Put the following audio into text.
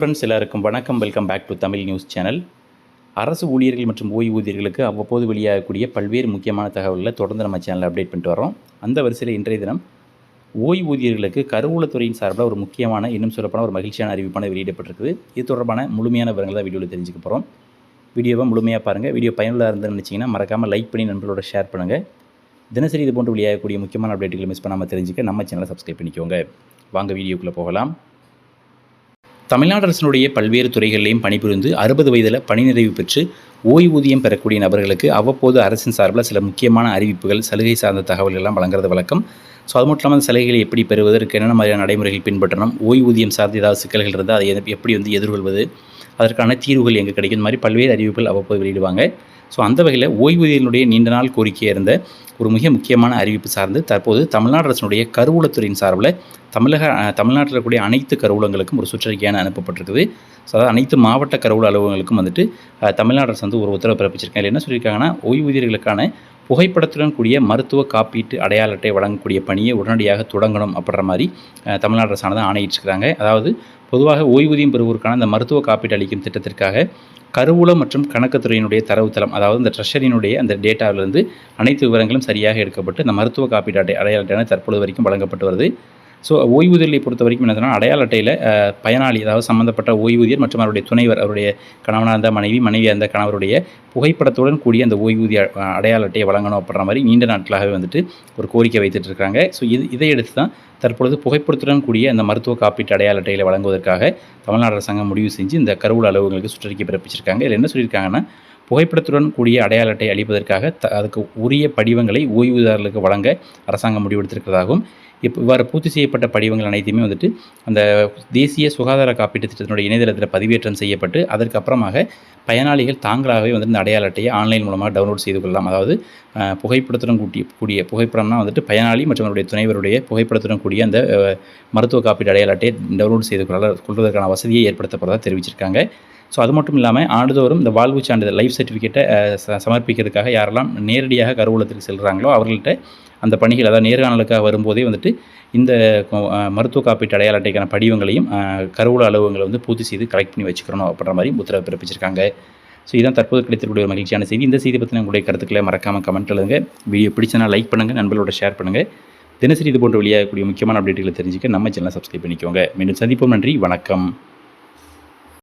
Friends எல்லாருக்கும் வணக்கம். Welcome back to Tamil news channel. அரசு ஊழியர்கள் மற்றும் ஓய்வூதியர்களுக்கு அவ்வப்போது வெளியாகக்கூடிய பல்வேறு முக்கியமான தகவல்களை தொடர்ந்து நம்ம சேனலில் அப்டேட் பண்ணிட்டு வரோம் அந்த வரிசையில் இன்றைய தினம் ஓய்வூதியர்களுக்கு கருவூலத்துறையின் சார்பில் ஒரு முக்கியமான இன்னும் சொல்லப்போனால் ஒரு மகிழ்ச்சியான அறிவிப்பான வெளியிடப்பட்டிருக்குது. இது தொடர்பான முழுமையான விவரங்களை தான் வீடியோவில் தெரிஞ்சுக்க போகிறோம் வீடியோவை முழுமையாக பாருங்கள் வீடியோ பயனுள்ளதாக இருந்துன்னு நினச்சிங்கன்னா மறக்காமல் லைக் பண்ணி நண்பர்களோட ஷேர் பண்ணுங்கள் தினசரி இது போன்று வெளியாகக்கூடிய முக்கியமான அப்டேட்டுகளை மிஸ் பண்ணாமல் தெரிஞ்சுக்க நம்ம சேனலை சப்ஸ்கிரைப் பண்ணிக்கோங்க. வாங்க வீடியோக்குள்ளே போகலாம். தமிழ்நாடு அரசினுடைய பல்வேறு துறைகளிலையும் பணிபுரிந்து அறுபது வயதில் பணி நிறைவு பெற்று ஓய்வூதியம் பெறக்கூடிய நபர்களுக்கு அவ்வப்போது அரசின் சார்பில் சில முக்கியமான அறிவிப்புகள் சலுகை சார்ந்த தகவல்கள்லாம் வழங்குறது வழக்கம். ஸோ அது மட்டும் இல்லாமல் சலுகைகளை எப்படி பெறுவதற்கு என்னென்ன மாதிரியான நடைமுறைகள் பின்பற்றணும் ஓய்வூதியம் சார்ந்த ஏதாவது சிக்கல்கள் இருந்தால் அதை எப்படி வந்து எதிர்கொள்வது அதற்கான தீர்வுகள் எங்கே கிடைக்கும் இந்த மாதிரி பல்வேறு அறிவிப்புகள் அவ்வப்போது வெளியிடுவாங்க. ஸோ அந்த வகையில் ஓய்வூதியனுடைய நீண்ட நாள் கோரிக்கையாக இருந்த ஒரு மிக முக்கியமான அறிவிப்பு சார்ந்து தற்போது தமிழ்நாடு அரசினுடைய கருவூலத்துறையின் சார்பில் தமிழக தமிழ்நாட்டில் இருக்கக்கூடிய அனைத்து கருவூலங்களுக்கும் ஒரு சுற்றறிக்கையான அனுப்பப்பட்டிருக்குது. ஸோ அதாவது அனைத்து மாவட்ட கருவூல அலுவலகங்களுக்கும் வந்துட்டு தமிழ்நாடு அரசு வந்து ஒரு உத்தரவு பிறப்பிச்சிருக்காங்க. இல்லை என்ன சொல்லியிருக்காங்கன்னா ஓய்வூதியர்களுக்கான புகைப்படத்துடன் கூடிய மருத்துவ காப்பீட்டு அடையாள அட்டை வழங்கக்கூடிய பணியை உடனடியாக தொடங்கணும் அப்படின்ற மாதிரி தமிழ்நாடு அரசானது ஆணையிட்டிருக்கிறாங்க. அதாவது பொதுவாக ஓய்வூதியம் பெறுவோருக்கான அந்த மருத்துவ காப்பீடு அளிக்கும் திட்டத்திற்காக கருவூலம் மற்றும் கணக்குத்துறையினுடைய தரவுத்தளம் அதாவது இந்த ட்ரெஷரியினுடைய அந்த டேட்டாவிலிருந்து அனைத்து விவரங்களும் சரியாக எடுக்கப்பட்டு இந்த மருத்துவ காப்பீடு அட்டை அடையாள அட்டையான தற்பொழுது வரைக்கும் வழங்கப்பட்டு வருது. ஸோ ஓய்வூதியர்களை பொறுத்த வரைக்கும் என்ன சொன்னால் அடையாள அட்டையில் பயனாளி அதாவது சம்மந்தப்பட்ட ஓய்வூதியர் மற்றும் அவருடைய துணைவர் அவருடைய கணவனாக இருந்த மனைவி மனைவியாக இருந்த கணவருடைய புகைப்படத்துடன் கூடிய அந்த ஓய்வூதிய அடையாள அட்டையை வழங்கணும் அப்படின்ற மாதிரி நீண்ட நாட்களாகவே வந்துட்டு ஒரு கோரிக்கை வைத்துட்டு இருக்காங்க ஸோ இது இதை எடுத்து தான் தற்பொழுது புகைப்படத்துடன் கூடிய அந்த மருத்துவ காப்பீட்டு அடையாள அட்டையில் வழங்குவதற்காக தமிழ்நாடு அரசாங்கம் முடிவு செஞ்சு இந்த கருவூல அலுவலகங்களுக்கு சுற்றறிக்கை பிறப்பிச்சிருக்காங்க. இதில் என்ன சொல்லியிருக்காங்கன்னா புகைப்படத்துடன் கூடிய அடையாள அட்டை அளிப்பதற்காக த அதுக்கு உரிய படிவங்களை ஓய்வூதியர்களுக்கு வழங்க அரசாங்கம் முடிவெடுத்திருக்கிறதாகவும் இப்போ இவ்வாறு பூர்த்தி செய்யப்பட்ட படிவங்கள் அனைத்தையுமே வந்துட்டு அந்த தேசிய சுகாதார காப்பீட்டு திட்டத்தினுடைய இணையதளத்தில் பதிவேற்றம் செய்யப்பட்டு அதற்கப்புறமாக பயனாளிகள் தாங்களாகவே வந்து இந்த அடையாள அட்டையை ஆன்லைன் மூலமாக டவுன்லோட் செய்து கொள்ளலாம். அதாவது புகைப்படத்துடன் கூட்டிய கூடிய புகைப்படம்னா வந்துட்டு பயனாளி மற்றும் அவருடைய துணைவருடைய புகைப்படத்துடன் கூடிய அந்த மருத்துவ காப்பீடு அடையாள அட்டையை டவுன்லோட் செய்து கொள்ள கொள்வதற்கான வசதியை ஏற்படுத்தப்படுறதாக தெரிவிச்சிருக்காங்க. ஸோ அது மட்டும் இல்லாமல் ஆண்டுதோறும் இந்த வாழ்வு சான்றிதழ் லைஃப் சர்டிஃபிகேட்டை சமர்ப்பிக்கிறதுக்காக யாரெல்லாம் நேரடியாக கருவூலத்துக்கு செல்கிறாங்களோ அவர்கள்ட்ட அந்த பணிகள் அதாவது நேர்காணலுக்காக வரும்போதே வந்துட்டு இந்த மருத்துவ காப்பீட்டு அடையாள அட்டைக்கான படிவங்களையும் கருவூல அலுவலகங்களை வந்து பூர்த்தி செய்து கலெக்ட் பண்ணி வச்சுக்கணும் அப்படின்ற மாதிரி உத்தரவு பிறப்பிச்சிருக்காங்க. ஸோ இதான் தற்போது கிடைத்திருக்கூடிய ஒரு மகிழ்ச்சியான செய்தி. இந்த செய்தி பற்றின உங்களுடைய கருத்துக்களை மறக்காமல் கமெண்ட் எழுதுங்க. வீடியோ பிடிச்சனா லைக் பண்ணுங்கள் நண்பர்களோட ஷேர் பண்ணுங்கள் தினசரி இது போன்ற வெளியாகக்கூடிய முக்கியமான அப்டேட்டுகளை தெரிஞ்சுக்க நம்ம சேனலை சப்ஸ்கிரைப் பண்ணிக்கோங்க. மீண்டும் சந்திப்போம் நன்றி வணக்கம்.